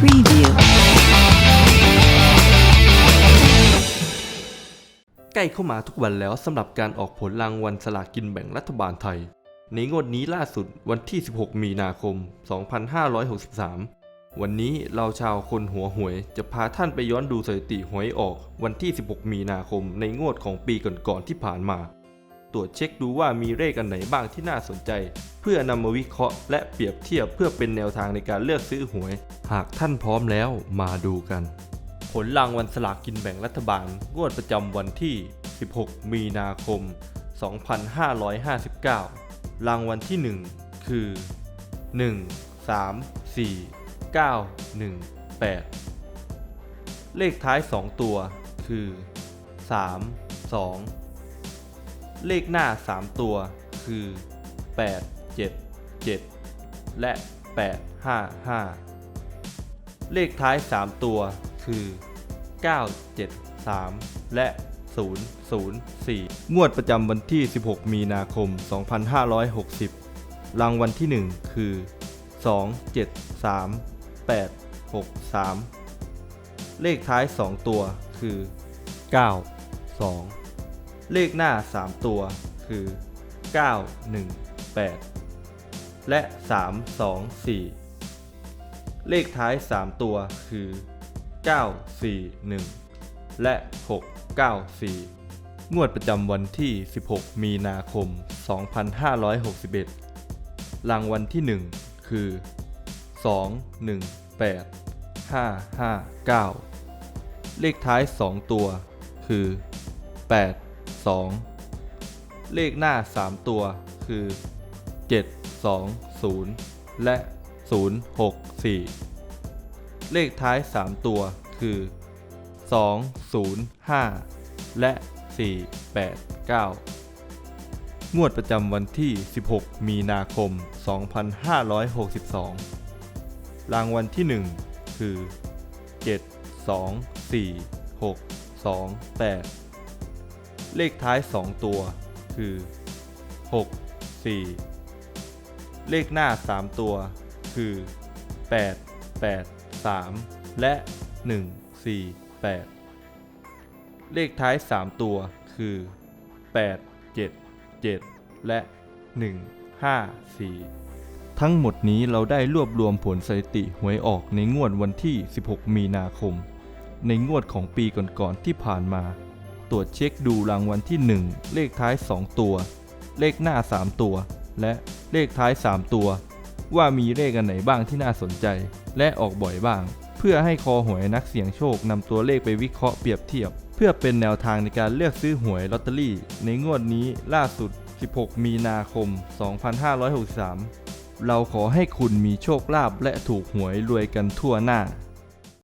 Preview. ใกล้เข้ามาทุกวันแล้วสำหรับการออกผลรางวัลสลากกินแบ่งรัฐบาลไทย ในงวดนี้ล่าสุดวันที่ 16 มีนาคม 2563 วันนี้เราชาวคนหัวหวยจะพาท่านไปย้อนดูสถิติหวยออกวันที่ 16 มีนาคมในงวดของปีก่อนๆที่ผ่านมา ตรวจเช็คดูว่ามีเลขอันไหนบ้างที่น่าสนใจ เพื่อนำมาวิเคราะห์และเปรียบเทียบเพื่อเป็นแนวทางในการเลือกซื้อหวย หากท่านพร้อมแล้วมาดูกัน ผลรางวัลสลากกินแบ่งรัฐบาล งวดประจำวันที่ 16 มีนาคม 2559 รางวัลที่ 1 คือ 1 3 4 9 1 8 เลขท้าย 2 ตัวคือ 3 2 เลขหน้า 3 ตัวคือ 8 7 7 และ 8 5 5 เลขท้าย 3 ตัวคือ 973 และ 004 งวดประจำวันที่ 16 มีนาคม 2560 รางวัลที่ 1 คือ 273 863 เลขท้าย 2 ตัวคือ 9 2 เลขหน้า 3 ตัวคือ 918 และ 324 เลขท้าย 3 ตัวคือ 941 และ 694 งวดประจำวันที่ 16 มีนาคม 2561 รางวัลที่ 1 คือ 218 559 เลขท้าย 2 ตัวคือ 8 2 เลขหน้า 3 ตัวคือ 720 และ 064 เลขท้าย 3 ตัวคือ 205 และ 489 งวดประจำวันที่ 16 มีนาคม 2562 รางวัลที่ 1 คือ 7 2 4 6 2 8 เลขท้าย 2 ตัว คือ 6 4 เลขหน้า 3 ตัว คือ 8 8 3 และ 1 4 8 เลขท้าย 3 ตัว คือ 8 7 7 และ 1 5 4 ทั้งหมดนี้เราได้รวบรวมผลสถิติหวยออกในงวดวันที่ 16 มีนาคม ในงวดของปีก่อนๆที่ผ่านมา ตรวจเช็คดูรางวัลที่ 1 เลขท้าย 2 ตัว เลขหน้า 3 ตัว และเลขท้าย 3 ตัว ว่ามีเลขอันไหนบ้างที่น่าสนใจ และออกบ่อยบ้าง เพื่อให้คอหวยนักเสี่ยงโชคนำตัวเลขไปวิเคราะห์เปรียบเทียบ เพื่อเป็นแนวทางในการเลือกซื้อหวยลอตเตอรี่ ในงวดนี้ล่าสุด 16 มีนาคม 2563 เราขอให้คุณมีโชคลาภและถูกหวยรวยกันทั่วหน้า